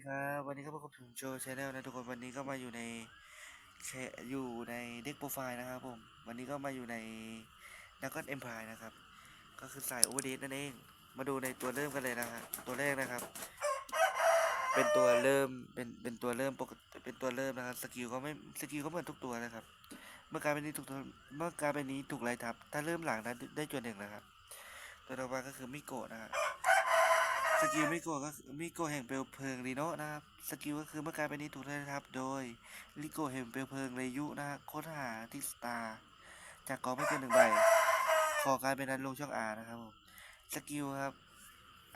สวัสดีครับวันนี้ก็พบกับผมโจชาแนลนะทุกคนวันนี้ก็มาอยู่ในแอยู่ในเด็กโปรไฟล์นะครับผมวันนี้ก็มาอยู่ในนักกอนเอ็มพายนะครับ ก็คือสายโอเวอร์เดนั่นเอง มาดูในตัวเริ่มกันเลยนะฮะตัวแรกนะครับ เป็นตัวเริ่มเป็นเป็นตัวเริ่มปกเป็นตัวเริ่มนะครับสกิลก็ไม่สกิลก็เหมือนทุกตัวนะครับ เมื่อการเป็นนี้ถูกเมื่อการเป็นนี้ถูกไล่ทับ ถ้าเริ่มหลังนั้นได้จวนหนึ่งนะครับ ตัวต่อมาก็คือมิโกะนะฮะ สกิลมิโกะก็มิโกะแห่งเปลวเพลิงรีโนะนะครับ สกิลก็คือเมื่อการเป็นนี้ถูกได้รับโดยลิโกะแห่งเปลวเพลิงเรยุนะฮะค้นหาที่สตาร์จากกองไม่เกินหนึ่งใบ ขอการเป็นนั้นลงช่องอานะครับผม สกิลครับ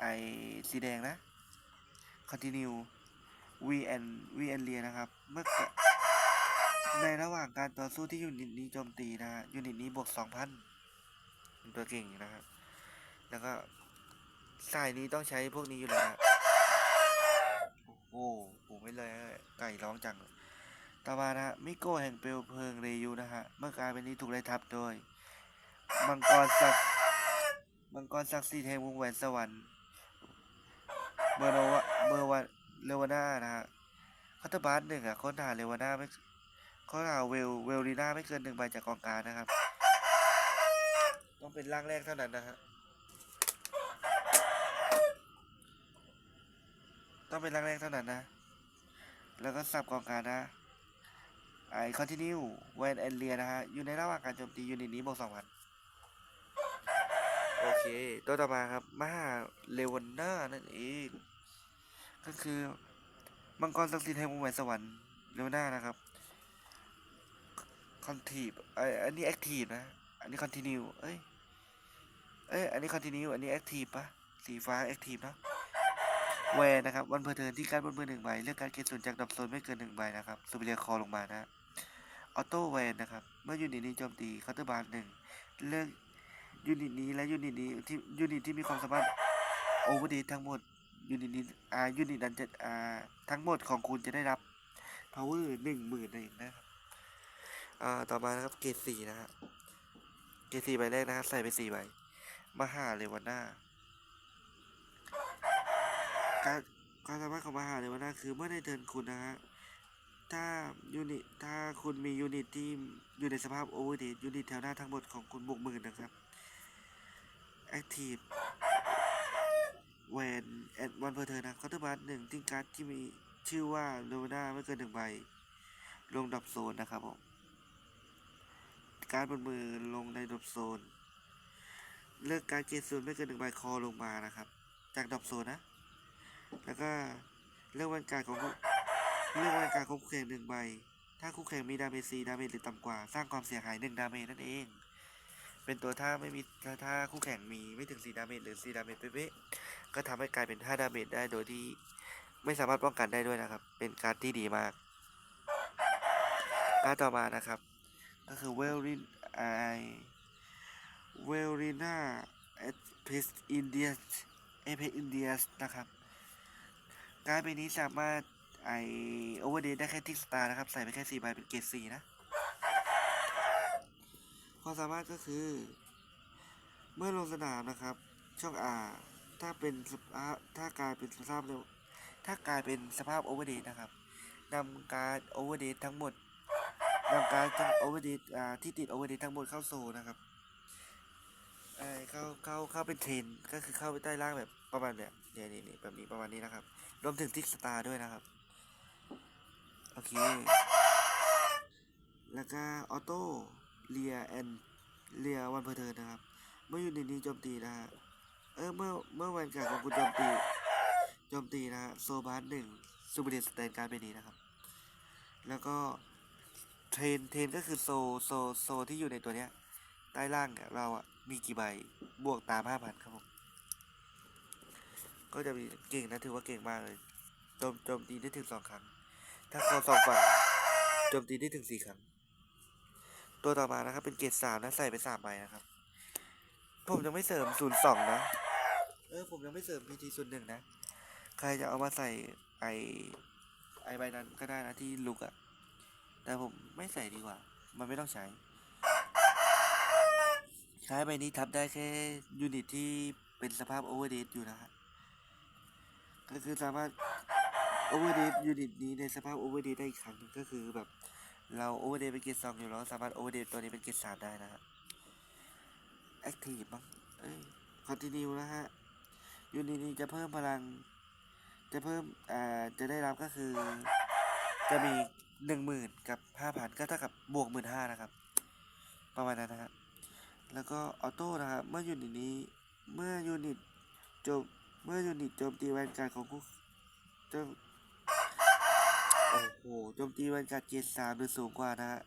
ไอสีแดงนะ continue v and v and เรียนะครับ เมื่อในระหว่างการต่อสู้ที่ยูนิตนี้โจมตีนะฮะยูนิตนี้บวกสองพันเป็นตัวเก่งนะครับ แล้วก็ สายนี้ต้องใช้พวกนี้อยู่แล้วนะโอ้โหปูไม่เลยไก่ร้องจัง ต่อมานะฮะมิโกแห่งเปลวเพลิงเรยูนะฮะ เมื่อกลายเป็นนี้ถูกไล่ทับโดย มังกรศักดิ์มังกรศักดิ์สิทธิ์แห่งวงแหวนสวรรค์เบอร์โนวะเบอร์วันเลวาน่านะฮะคัตเตอร์บาร์หนึ่งอะค้นหาเลวาน่าไม่ค้นหาเวลเวลลีน่าไม่เกินหนึ่งใบจากกองการนะครับ ต้องเป็นร่างแรกเท่านั้นนะฮะ ต้องเป็นร่างแรกเท่านั้นนะ แล้วก็สับกองการนะไอคอนติเนียแวนแอนเลียนะฮะ อยู่ในระหว่างการโจมตียูนิตนี้บวกสองพันโอเค ตัวต่อมาครับ มาเลวันน่านั่นเอง ก็คือ มังกรศักดิ์สิทธิ์แห่งวงแหวนสวรรค์เลวาน่านะครับคอนทีฟไออันนี้แอคทีฟนะ อันนี้คอนติเนียเอ้ย เอ้ย อันนี้คอนติเนียอันนี้แอคทีฟปะสีฟ้าแอคทีฟเนอะ แวนนะครับวันเพอร์เทินที่การบนมือหนึ่งใบเลือกการเกณฑ์ส่วนจากดอกโซนไม่เกินหนึ่งใบนะครับซูเปอร์เรียคอลงมานะออโต้แวนนะครับ เมื่อยูนิตนี้โจมตีเคาน์เตอร์บาร์หนึ่งเลือกยูนิตนี้และยูนิตนี้ที่ยูนิตที่มีความสามารถโอเวอร์ดีทั้งหมดยูนิตนี้อ่ายูนิตนั้นจะอ่าทั้งหมดของคุณจะได้รับ power หนึ่งหมื่นเองนะครับอ่าต่อมานะครับเกรดสี่นะฮะเกรดสี่ใบแรกนะครับใส่ไปสี่ใบมาหาเลวันน่า การความสามารถของมหาเลวาน่าคือเมื่อในเทินคุณนะฮะ ถ้ายูนิตถ้าคุณมียูนิตที่อยู่ในสภาพโอเวอร์เดยูนิตแถวหน้าทั้งหมดของคุณบวกหมื่นนะครับแอคทีฟแวนแอดวันเพอร์เทอร์นะคอร์เตอร์บาร์หนึ่งทิ้งการ์ดที่มีชื่อว่าเลวาน่าไม่เกินหนึ่งใบ ลงดับโซนนะครับผม การดบนมือลงในดับโซน เลือกการดเกรดศูนไม่เกินหนึ่งใบคอลงมานะครับ จากดับโซนนะ แล้วก็เลือกวันการของเลือกวันการของคู่แข่งหนึ่งใบ ถ้าคู่แข่งมีดาเมจสีดาเมจหรือต่ำกว่า สร้างความเสียหายหนึ่งดาเมจนั่นเอง เป็นตัวถ้าไม่มีถ้าถ้าคู่แข่งมีไม่ถึงสีดาเมจหรือสีดาเมจเป๊ะๆก็ทำให้กลายเป็นห้าดาเมจได้โดยที่ไม่สามารถป้องกันได้ด้วยนะครับ เป็นการ์ดที่ดีมากการ์ดต่อมานะครับ ก็คือเวลรินไอเวลริน่าเอพิสอินเดียเอพิสอินเดียสนะครับ การดใบนี้สามารถไอโอเวอร์เดได้แค่ทิกสตาร์นะครับ ใส่ไปแค่สี่ใบเป็นเกรดสี่นะ ความสามารถก็คือ เมื่อลงสนามนะครับ ช่องอาถ้าเป็นสภาถ้ากลายเป็นสภาพเร็วถ้ากลายเป็นสภาพโอเวอร์เดนะครับนำการโอเวอร์เดทั้งหมดนำการทั้งโอเวอร์เดอ่าที่ติดโอเวอร์เดทั้งหมดเข้าโซนะครับ เอ้เข้าเข้าเข้าเป็นเทรนก็คือเข้าไปใต้ล่างแบบประมาณแบบเนี่ยนี่นี่แบบนี้ประมาณนี้นะครับ รวมถึงทิกสตาร์ด้วยนะครับ โอเค แล้วก็ออโต้เลียแอนเลียวันเพอร์เทิร์นนะครับ เมื่ออยู่ในนี้โจมตีนะฮะ เออเมื่อเมื่อวันการของคุณโจมตีโจมตีนะฮะโซบาร์หนึ่งซูเปอร์เดสแตนการ์ดไปนี้นะครับ แล้วก็เทรนเทรนก็คือโซโซโซที่อยู่ในตัวเนี้ยใต้ล่างเนี่ยเราอะ มีกี่ใบบวกตามห้าพันครับผม ก็จะมีเก่งนะถือว่าเก่งมากเลยโจมโจมตีได้ถึงสองครั้ง ถ้าเขาสองฝั่งโจมตีได้ถึงสี่ครั้ง ตัวต่อมานะครับ เป็นเกรดสามนะใส่ไปสามใบนะครับ ผมยังไม่เสริมศูนย์สองนะ เออผมยังไม่เสริมพีทีศูนย์หนึ่งนะ ใครจะเอามาใส่ไอไอใบนั้นก็ได้นะที่ลุกอะแต่ผมไม่ใส่ดีกว่า มันไม่ต้องใช้ ใช้ใบนี้ทับได้แค่ยูนิตที่เป็นสภาพโอเวอร์เดอยู่นะฮะก็คือสามารถโอเวอร์เดทยูนิตนี้ในสภาพโอเวอร์เดทได้อีกครั้งก็คือแบบเราโอเวอร์เดทเป็นเกรดสองอยู่แล้วสามารถโอเวอร์เดทตัวนี้เป็นเกรดสามได้นะครับแอคทีฟมั้งเอ้ยคอนติเนียนะฮะยูนิตนี้จะเพิ่มพลัง จะเพิ่มอ่าจะได้รับก็คือจะมีหนึ่งหมื่นกับห้าพันก็เท่ากับบวกหมื่นห้านะครับ ประมาณนั้นนะครับ แล้วก็ออโต้นะครับ เมื่อยูนิตนี้ เมื่อยูนิตโจม เมื่อยูนิตโจมตีแวนการ์ดของคู่โจมโอ้โห โจมตีแวนการ์ดเกรดสามหรือสูงกว่านะฮะ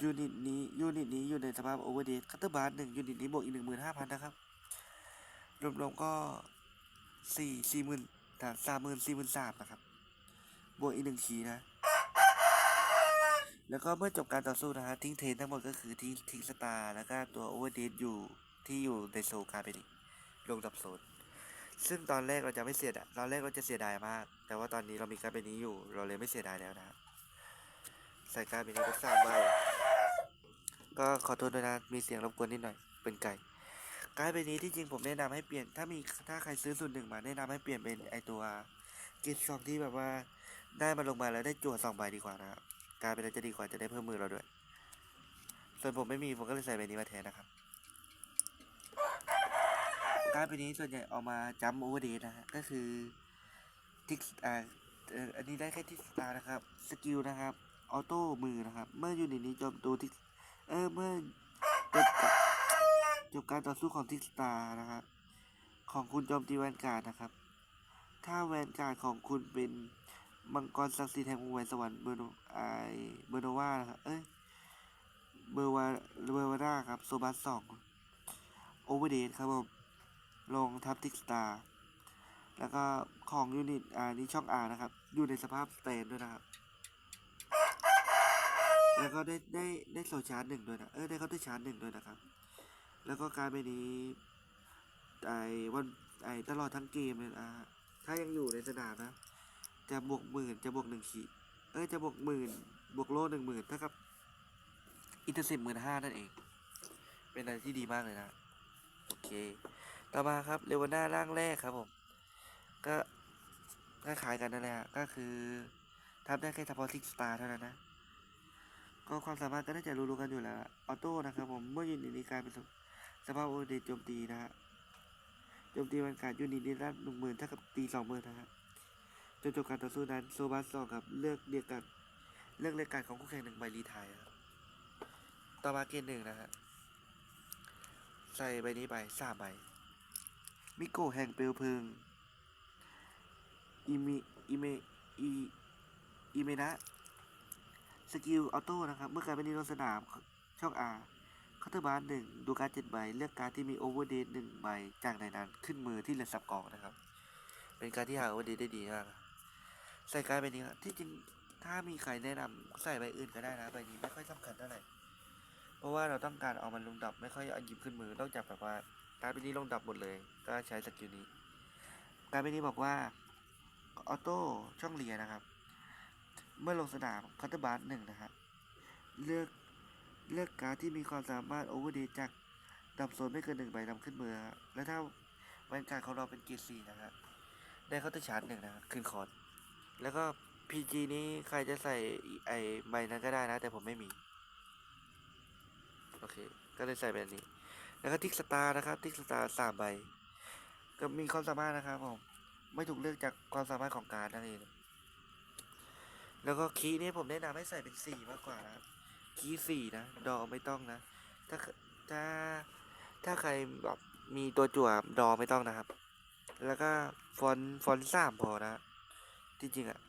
ยูนิตนี้ ยูนิตนี้อยู่ในสภาพโอเวอร์เดทคัตเตอร์บาร์หนึ่งยูนิตนี้บวกอีกหนึ่งหมื่นห้าพันนะครับ รวมๆก็สี่สี่หมื่นสามหมื่นสี่หมื่นสามนะครับ บวกอีกหนึ่งขีนะ แล้วก็เมื่อจบการต่อสู้นะฮะทิ้งเทนทั้งหมดก็คือทิ้งทิ้งสตาร์แล้วก็ตัวโอเวอร์เดทอยู่ที่อยู่ในโซลการเป็นอีกลงดับโซนซึ่งตอนแรกเราจะไม่เสียดายตอนแรกเราจะเสียดายมาก แต่ว่าตอนนี้เรามีการเป็นนี้อยู่ เราเลยไม่เสียดายแล้วนะใส่การเป็นนี้ก็ทราบว่าก็ขอโทษด้วยนะมีเสียงรบกวนนิดหน่อย เป็นไก่การเป็นนี้ที่จริงผมแนะนำให้เปลี่ยน ถ้ามีถ้าใครซื้อส่วนหนึ่งมาแนะนำให้เปลี่ยนเป็นไอตัวกิจซองที่แบบว่าได้มาลงมาแล้วได้จั่วสองใบดีกว่านะครับ การเป็นอะไรจะดีกว่าจะได้เพิ่มมือเราด้วย ส่วนผมไม่มีผมก็เลยใส่ใบนี้มาแทนนะครับ การเป็นนี้ส่วนใหญ่เอามาจัมโอเวอร์เดทนะฮะก็คือทิกอ่าอ่ออันนี้ได้แค่ทิกสตาร์นะครับ สกิลนะครับออโต้มือนะครับ เมื่ออยู่ในนี้โจมตัวทิกเออเมื่อจบกะจบการต่อสู้ของทิกสตาร์นะครับของคุณโจมตีแวนการ์ดนะครับ ถ้าแวนการ์ดของคุณเป็น มังกรศักดิ์สิทธิ์แห่งวงแหวนสวรรค์เบอร์โนไอเบอร์โนวานะครับเอ้ยเบอร์วาเบอร์วาร่าครับโซบัสสองโอเวอร์เดทครับผมลงทับทิกสตาร์แล้วก็ของยูนิตอ่านี่ช่องอานะครับ อยู่ในสภาพสเตนด้วยนะครับ แล้วก็ได้ได้ได้โซชาร์จหนึ่งด้วยนะเออได้เขาได้ชาร์จหนึ่งด้วยนะครับ แล้วก็การไปนี้ไอวันไอตลอดทั้งเกมเลยอ่าถ้ายังอยู่ในสนามนะ จะบวกหมื่นจะบวกหนึ่งขีดเอ้ยจะบวกหมื่นบวกโลหนึ่งหมื่นเท่ากับอินเตอร์เซ็ปหมื่นห้านั่นเอง เป็นอะไรที่ดีมากเลยนะ โอเค ต่อมาครับเรวาน่าร่างแรกครับผม ก็คล้ายๆกันนั่นแหละก็คือทำได้แค่เฉพาะทิกสตาร์เท่านั้นนะก็ความสามารถก็น่าจะรู้ๆกันอยู่แล้วล่ะออโต้นะครับผมเมื่อยูนิตนี้กลายเป็นสภาพโอเดตโจมตีนะฮะโจมตีมันการยูนิตนี้ได้หนึ่งหมื่นเท่ากับตีสองหมื่นนะฮะ จนจบการต่อสู้นั้นโซบัสสองครับเลือกเรียกกันเลือกเรียกการของคู่แข่งหนึ่งใบรีไทยครับต่อมาเกณฑ์หนึ่งนะฮะใส่ใบนี้ไปสามใบมิโกะแห่งเปลวเพลิงอิมิอิเมอีอิเมนะสกิลออโต้นะครับ เมื่อการเป็นนิลงสนามช่องอาคาน์เตอร์บาร์หนึ่งดูการเจ็ดใบ เลือกการที่มีโอเวอร์เดทหนึ่งใบจากในนั้นขึ้นมือที่เหลือสับกองนะครับ เป็นการที่หาโอเวอร์เดทได้ดีมาก ใส่การดใบนี้ครับที่จริงถ้ามีใครแนะนำใส่ใบอื่นก็ได้นะใบนี้ไม่ค่อยสำคัญเท่าไหร่เพราะว่าเราต้องการเอามันลงดับไม่ค่อยเอาหยิบขึ้นมือนอกจากแบบว่าการดใบนี้ลงดับหมดเลย ก็ใช้สกิลนี้ การดใบนี้บอกว่าออโต้ช่องเลียนะครับ เมื่อลงสนามคัตเตอร์บาร์หนึ่งนะฮะเลือกเลือกการที่มีความสามารถโอเวอร์เดทจากดับโซนไม่เกินหนึ่งใบนำขึ้นมือและถ้าแวนการของเราเป็นเกียร์สี่นะฮะได้เคาน์เตอร์ชาร์จหนึ่งนะฮะขึ้นคอร์ด แล้วก็ PG นี้ใครจะใส่ไอใบนั้นก็ได้นะ แต่ผมไม่มี โอเค ก็เลยใส่แบบนี้ แล้วก็ทิกสตาร์นะครับ ทิกสตาร์สามใบ ก็มีความสามารถนะครับผม ไม่ถูกเลือกจากความสามารถของการนั่นเอง แล้วก็คีย์นี่ผมแนะนำให้ใส่เป็นสี่มากกว่านะครับคีย์สี่นะ ดอไม่ต้องนะ ถ้าถ้าถ้าใครแบบมีตัวจั่วดอไม่ต้องนะครับ แล้วก็ฟอนฟอนสามพอนะ จริงๆอะ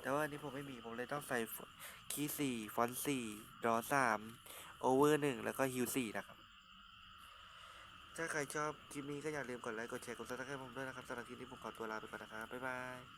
แต่ว่าอันนี้ผมไม่มีผมเลยต้องใส่คีย์สี่ฟอนต์สี่ดอสามโอเวอร์หนึ่งแล้วก็ฮิวสี่นะครับ ถ้าใครชอบคลิปนี้ก็อย่าลืมกดไลค์กดแชร์กดซับสไครต์ผมด้วยนะครับสำหรับคลิปนี้ผมขอตัวลาไปก่อนนะครับบ๊ายบาย